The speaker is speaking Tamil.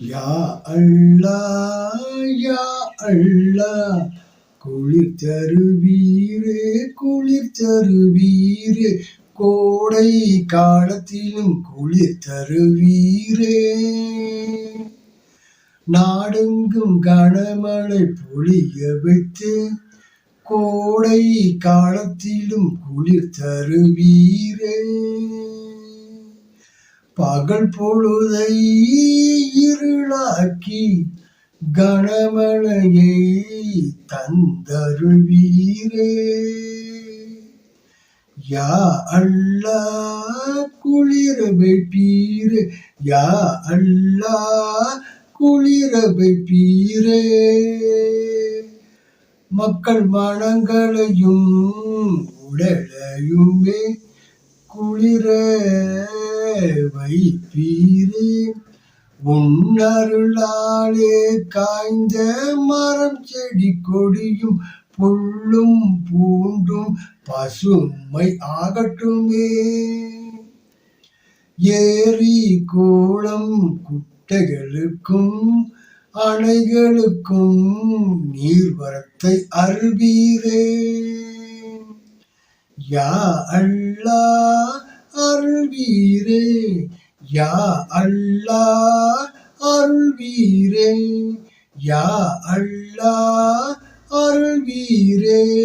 யா அல்லா யா அல்லா. குளிர் தருவீரே குளிர் தருவீரே. கோடை காலத்திலும் குளிர் தருவீரே. நாடெங்கும் கனமழை பொழிய வைத்து கோடை காலத்திலும் குளிர் தருவீரே. பகல் பொழுதை இருளாக்கி கனமழையை தந்தருள்வீரே. யா அல்லா குளிர வைப்பீரே யா அல்லா குளிர வைப்பீரே மக்கள் மனங்களையும் உடலையுமே குளிர வைப்பீரே உன்னருளாலே காய்ந்த மரம் செடி கொடியும் புல்லும் பூண்டும் பசுமை ஆகட்டுமே. ஏரி கோளம் குட்டைகளுக்கும் அணைகளுக்கும் நீர்வரத்தை அருவீரே யா அல்லா அருள்வீரே. யா அல்லா அருள்வீரே. யா அல்லா அருள்வீரே.